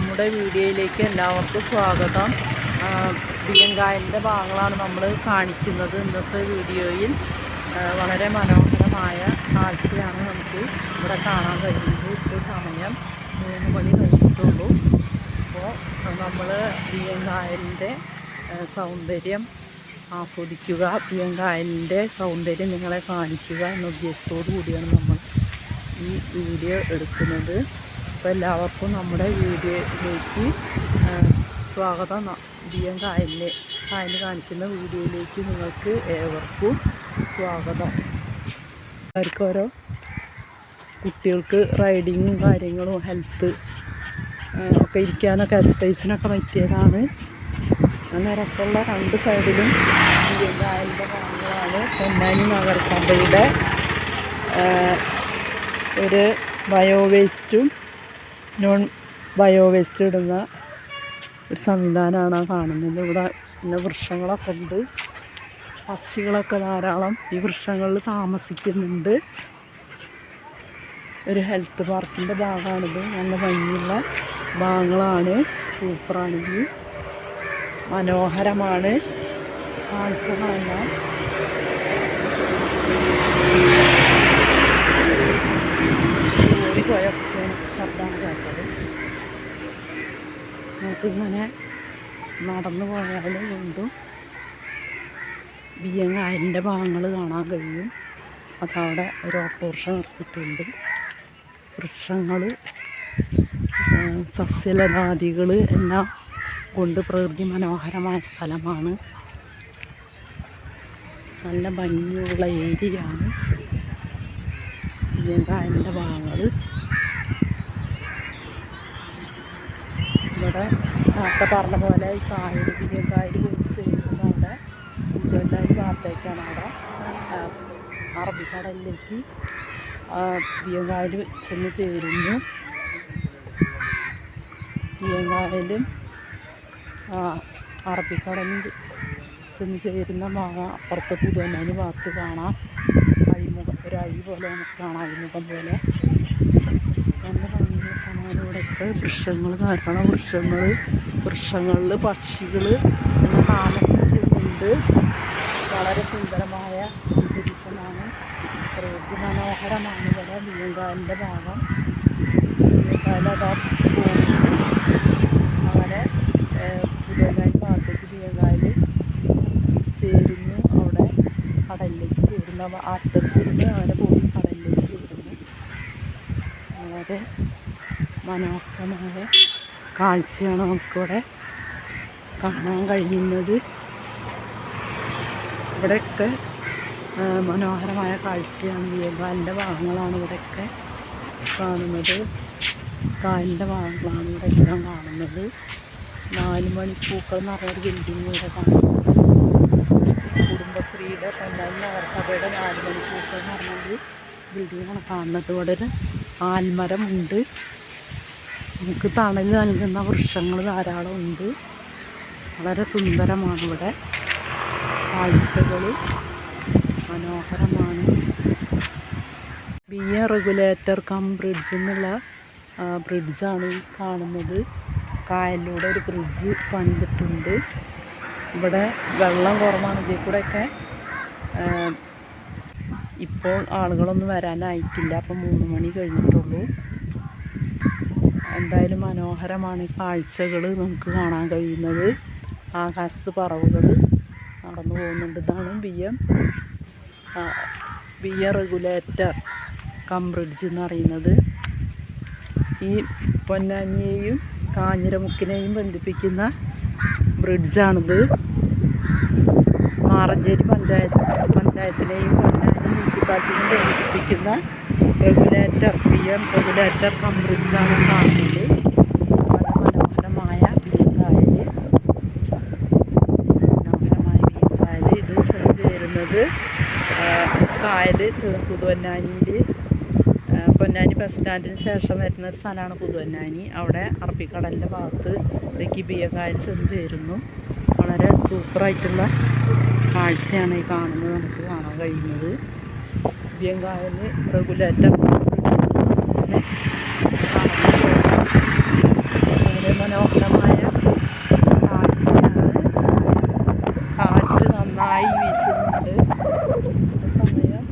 നമ്മുടെ വീഡിയോയിലേക്ക് എല്ലാവർക്കും സ്വാഗതം. ബിയങ്കായലിന്റെ ഭാഗങ്ങളാണ് നമ്മൾ കാണിക്കുന്നത് ഇന്നത്തെ വീഡിയോയിൽ. വളരെ മനോഹരമായ കാഴ്ചയാണ് നമുക്ക് ഇവിടെ കാണാൻ കഴിയുന്നത്. ഇപ്പോൾ സമയം മൂന്ന് മണി കഴിഞ്ഞിട്ടുള്ളൂ. അപ്പോൾ നമ്മൾ ബിയങ്കായലിന്റെ സൗന്ദര്യം ആസ്വദിക്കുക ബിയങ്കായന്റെ സൗന്ദര്യം നിങ്ങളെ കാണിക്കുക എന്ന ഉദ്ദേശത്തോടു കൂടിയാണ് നമ്മൾ ഈ വീഡിയോ എടുക്കുന്നത്. അപ്പോൾ എല്ലാവർക്കും നമ്മുടെ വീഡിയോയിലേക്ക് സ്വാഗതം. ബിയം കായലിലെ കായൽ കാണിക്കുന്ന വീഡിയോയിലേക്ക് നിങ്ങൾക്ക് ഏവർക്കും സ്വാഗതം. എല്ലാവർക്കും ഓരോ കുട്ടികൾക്ക് റൈഡിങ്ങും കാര്യങ്ങളും ഹെൽത്ത് ഒക്കെ ഇരിക്കാനൊക്കെ എക്സസൈസിനൊക്കെ പറ്റിയതാണ്. നല്ല രസമുള്ള രണ്ട് സൈഡിലും കായലിന്റെ ഭാഗങ്ങളാണ്. പൊന്നാനി നഗരസഭയുടെ ഒരു ബയോ വേസ്റ്റും നോൺ ബയോ വേസ്റ്റ് ഇടുന്ന ഒരു സംവിധാനമാണ് കാണുന്നത്. ഇവിടെ പിന്നെ വൃക്ഷങ്ങളൊക്കെ ഉണ്ട്. പക്ഷികളൊക്കെ ധാരാളം ഈ വൃക്ഷങ്ങളിൽ താമസിക്കുന്നുണ്ട്. ഒരു ഹെൽത്ത് പാർക്കിന്റെ ഭാഗമാണിത്. നല്ല ഭംഗിയുള്ള ഭാഗങ്ങളാണ്. സൂപ്പറാണ് ഇത്. മനോഹരമാണ്. കാഴ്ചകളെല്ലാം പോയ ശബ്ദമാണ് കേട്ടത്. നമുക്കിങ്ങനെ നടന്നു പോയാൽ വീണ്ടും ബിയ്യങ്ങായലിന്റെ ഭാഗങ്ങൾ കാണാൻ കഴിയും. അതവിടെ ഒരു ഓട്ടോറിക്ഷ നിർത്തിയിട്ടുണ്ട്. വൃക്ഷങ്ങൾ സസ്യലതാദികൾ എല്ലാം കൊണ്ട് പ്രകൃതി മനോഹരമായ സ്ഥലമാണ്. നല്ല ഭംഗിയുള്ള ഏരിയയാണ് ബിയ്യങ്ങായലിന്റെ ഭാഗങ്ങൾ ഇവിടെ നേരത്തെ പറഞ്ഞ പോലെ ഈ കായൽ വെച്ച് കുറിച്ച് ചെയ്യുന്നത് അവിടെ ഇരുപത്തിനാല് ഭാഗത്തേക്കാണ് അവിടെ. അറബിക്കടലിലേക്ക് ബിയങ്കായൽ ചെന്ന് ചേരുന്നു. ബിയങ്കായലും അറബിക്കടലിൽ ചെന്ന് ചേരുന്ന ഭാഗം അപ്പുറത്തെ പുതുവന്നാനി ഭാഗത്ത് കാണാം. അഴിമുഖം ഒരു അഴി പോലെ നമുക്ക് കാണാം അഴിമുഖം പോലെ. ഇവിടെയൊക്കെ വൃക്ഷങ്ങൾ ധാരാളം വൃക്ഷങ്ങൾ വൃക്ഷങ്ങളിൽ പക്ഷികൾ താമസിക്കുന്നുണ്ട് വളരെ സുന്ദരമായ അന്തരീക്ഷമാണ്. പ്രകൃതി മനോഹരമാണ് ഇവിടെ ബീങ്കാലിന്റെ ഭാഗം. അവിടെ അങ്ങനെ പുതിയകായൽ ഭാഗത്തേക്ക് ചേരുന്നു. അവിടെ കടലിലേക്ക് ചേരുന്നു. അറ്റത്ത് നിന്ന് അങ്ങനെ പോയി കടലിലേക്ക് ചേരുന്നു വളരെ മനോഹരമായ കാഴ്ചയാണ് നമുക്കിവിടെ കാണാൻ കഴിയുന്നത്. ഇവിടെയൊക്കെ മനോഹരമായ കാഴ്ചയാണ് വിയകാലിന്റെ ഭാഗങ്ങളാണ് ഇവിടെയൊക്കെ കാണുന്നത്. കാലിന്റെ ഭാഗങ്ങളാണ് ഇവിടെയൊക്കെ കാണുന്നത്. നാല് മണിപ്പൂക്കൾ പൂക്കൾ എന്ന് പറഞ്ഞൊരു ബിൽഡിംഗ് ഇവിടെ കാണുന്നത് കുടുംബശ്രീയുടെ പൊന്നാനി നഗരസഭയുടെ നാല് മണിപ്പൂക്കൾ പൂക്കൾ എന്ന് പറഞ്ഞൊരു ബിൽഡിങ്ങാണ് കാണുന്നത്. ഇവിടെ ഒരു ആൽമരം ഉണ്ട് നമുക്ക് തണൽ നൽകുന്ന വൃക്ഷങ്ങൾ ധാരാളം ഉണ്ട്. വളരെ സുന്ദരമാണ് ഇവിടെ. കാഴ്ചകൾ മനോഹരമാണ്. B A regulator cum bridge എന്നുള്ള ബ്രിഡ്ജാണ് കാണുന്നത്. കായലിലൂടെ ഒരു ബ്രിഡ്ജ് പണിതിട്ടുണ്ട്. ഇവിടെ വെള്ളം കുറവാണ് ഇതിൽ കൂടെയൊക്കെ. ഇപ്പോൾ ആളുകളൊന്നും വരാനായിട്ടില്ല. അപ്പം മൂന്ന് മണി കഴിഞ്ഞിട്ടുള്ളൂ. എന്തായാലും മനോഹരമാണ് ഈ കാഴ്ചകൾ നമുക്ക് കാണാൻ കഴിയുന്നത്. ആകാശത്ത് പറവുകൾ നടന്നു പോകുന്നുണ്ട്. ഇതാണ് B M B A regulator cum bridge എന്ന് പറയുന്നത്. ഈ പൊന്നാനിയെയും കാഞ്ഞിരമുക്കിനെയും ബന്ധിപ്പിക്കുന്ന ബ്രിഡ്ജാണിത്. മാറഞ്ചേരി പഞ്ചായത്ത് പഞ്ചായത്തിലെയും പൊന്നാനി മുനിസിപ്പാലിറ്റിനെയും ബന്ധിപ്പിക്കുന്ന regulator P M regulator cum ബ്രിഡ്ജാണ് കാണുന്നത് വളരെ ചെ- പൊന്നാനി ബസ് സ്റ്റാൻഡിന് ശേഷം വരുന്ന ഒരു സ്ഥലമാണ് പുതുവന്നാനി. അവിടെ അറബിക്കടലിന്റെ ഭാഗത്ത് കിബിയ കായൽ ചെന്ന് ചേരുന്നു വളരെ സൂപ്പറായിട്ടുള്ള കാഴ്ചയാണ് ഈ കാണുന്നത്. നമുക്ക് കാണാൻ കഴിയുന്നത്. ലഭ്യങ്കാവിന് റെഗുലേറ്റർ. വളരെ മനോഹരമായ കാഴ്ചയാണ്. കാറ്റ് നന്നായി വീശുന്നുണ്ട്. സമയം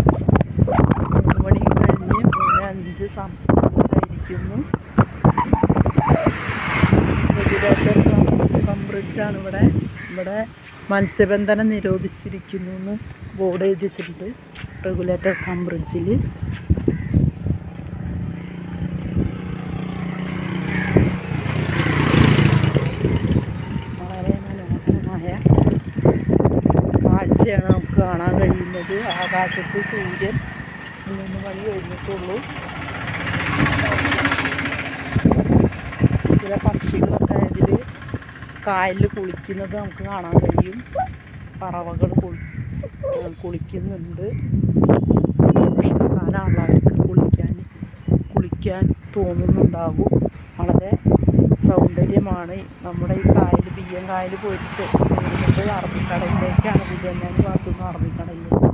മൂന്ന് മണി കഴിഞ്ഞ് മൂന്ന് അഞ്ച് സംസാരിക്കുന്നു ബ്രിഡ്ജാണ് ഇവിടെ ഇവിടെ മത്സ്യബന്ധനം നിരോധിച്ചിരിക്കുന്നു എന്ന് ബോർഡ് എഴുതി വെച്ചിട്ടുണ്ട് റെഗുലേറ്റർ കം ബ്രിഡ്ജിൽ കാഴ്ചയാണ് നമുക്ക് കാണാൻ കഴിയുന്നത്. ആകാശത്ത് സൂര്യൻ മൂന്ന് മണി കഴിഞ്ഞിട്ടുള്ളൂ ചില പക്ഷികളൊക്കെ ഇതിൽ കായലിൽ കുളിക്കുന്നത് നമുക്ക് കാണാൻ കഴിയും. പറവകൾ കുളിക്കുന്നുണ്ട്. അവർക്ക് കുളിക്കാൻ കുളിക്കാൻ തോന്നുന്നുണ്ടാകും. വളരെ സൗന്ദര്യമാണ് നമ്മുടെ ഈ കായൽ ബിയ്യം കായൽ പൊരിച്ച് അറബിക്കടലിലേക്കാണ്. അറബിക്കടലിലേക്കാണ് തന്നെ ഭാഗത്തുനിന്ന് അറബിക്കടലിലേക്ക്.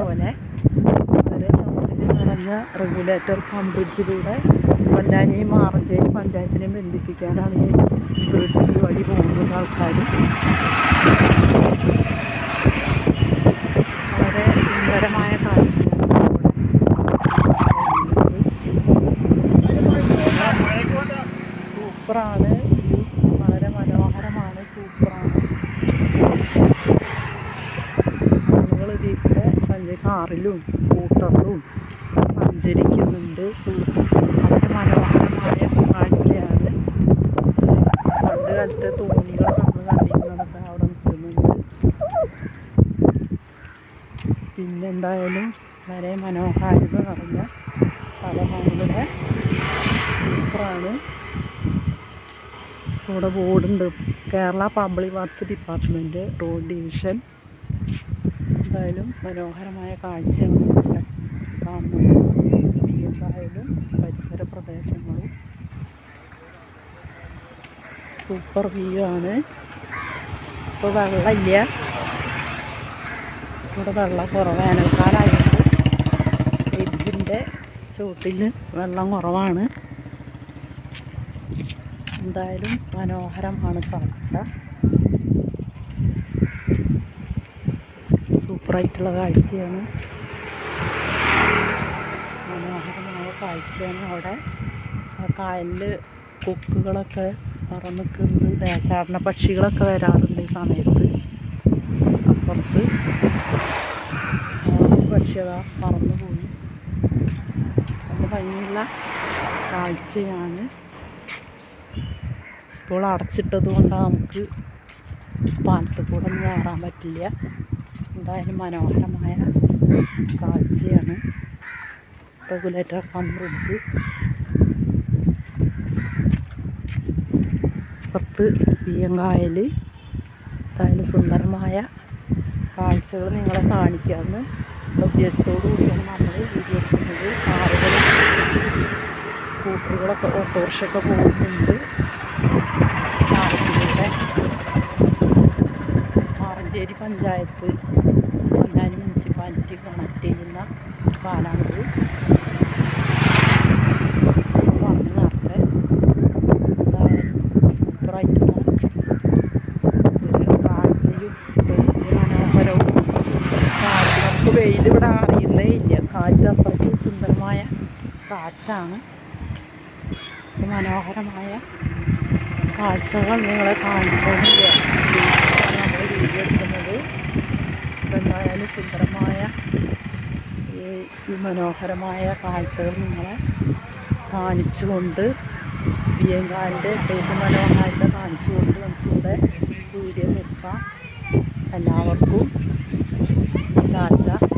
പോലെ. നിറഞ്ഞ റെഗുലേറ്റർ കം ബ്രിഡ്ജിലൂടെ പൊന്നാനിയും മാറഞ്ചേരി പഞ്ചായത്തിനെയും ബന്ധിപ്പിക്കാനാണ് ഈ ബ്രിഡ്ജ് വഴി പോകുന്നത് ആൾക്കാർ വളരെ സുന്ദരമായ കാഴ്ച സൂപ്പറാണ് വളരെ മനോഹരമാണ്. സൂപ്പറാണ്. നിങ്ങൾ ഇതിൽ സഞ്ചരി കാറിലും സ്കൂട്ടറിലും സഞ്ചരിക്കുന്നുണ്ട്. വളരെ മനോഹരമായ കാഴ്ചയാണ്. പണ്ട് കാലത്തെ തോണികൾ നമ്മൾ കണ്ടിരുന്നതൊക്കെ അവിടെ നിൽക്കുന്നുണ്ട്. പിന്നെന്തായാലും വളരെ മനോഹാരിത നിറഞ്ഞ സ്ഥലമാണ് ഇവിടെ. സൂപ്പറാണ്. ഇവിടെ ബോർഡുണ്ട്. Kerala public works department road division. എന്തായാലും മനോഹരമായ കാഴ്ചയാണ് ഇവിടെ കാണുന്നത്. എന്തായാലും പരിസര പ്രദേശങ്ങളും. സൂപ്പർ വ്യൂ ആണ്. ഇപ്പോൾ വെള്ളമില്ല. ഇവിടെ വെള്ളം കുറവ് വേനൽക്കാലമായിട്ട് എഡ്ജിന്റെ ചുവട്ടിൽ വെള്ളം കുറവാണ്. എന്തായാലും മനോഹരമാണ് കാഴ്ച. സൂപ്പറായിട്ടുള്ള കാഴ്ചയാണ് മനോഹരമായ കാഴ്ചയാണ് അവിടെ. കായലിൽ കൊക്കുകളൊക്കെ പറന്നിക്കുന്നത് ദേശാടന പക്ഷികളൊക്കെ വരാറുണ്ട് ഈ സമയത്ത്. അപ്പുറത്ത് പക്ഷികൾ പറന്നു പോയി. നല്ല ഭംഗിയുള്ള കാഴ്ചയാണ്. ഇപ്പോൾ അടച്ചിട്ടത് കൊണ്ടാണ് നമുക്ക് പാലത്തിൽ കൂടെ ഒന്നും കയറാൻ പറ്റില്ല. എന്തായാലും മനോഹരമായ കാഴ്ചയാണ്. റെഗുലേറ്റർ കം ബ്രിഡ്ജ് പുറത്ത് ബിയ്യങ്കായൽ എന്തായാലും സുന്ദരമായ കാഴ്ചകൾ നിങ്ങളെ കാണിക്കാമെന്ന് ഉദ്ദേശത്തോടു കൂടിയാണ് നമ്മൾ വീഡിയോ എടുക്കുന്നത്. കാറുകൾ സ്കൂട്ടറുകളൊക്കെ ഓട്ടോറിക്ഷയൊക്കെ പോകുന്നുണ്ട്. കാറിലൂടെ മാറഞ്ചേരി പഞ്ചായത്ത് പൊന്നാനി മുനിസിപ്പാലിറ്റി കണക്ട് ചെയ്യുന്ന പാലാണിത് പറഞ്ഞു നേരത്തെ എന്തായാലും സൂപ്പറായിട്ടുള്ള ഒരു കാഴ്ചയും ഒരു മനോഹരവും കാറ്റ് നമുക്ക് വെയിൽ ഇവിടെ അറിയുന്നേ ഇല്ല കാറ്റ് അത്രയ്ക്ക് സുന്ദരമായ കാറ്റാണ് മനോഹരമായ കാഴ്ചകൾ നിങ്ങളെ കാണിക്കുന്നില്ല. നമ്മൾ വീഡിയോ എന്തായാലും സുന്ദരമായ ഈ ഈ മനോഹരമായ കാഴ്ചകൾ നിങ്ങളെ കാണിച്ചുകൊണ്ട് വിയങ്കാലിന്റെ ഏറ്റവും മനോഹാരിത കാണിച്ചുകൊണ്ട് നമുക്കിവിടെ വീഡിയോ നിർത്താം എല്ലാവർക്കും ടാറ്റ.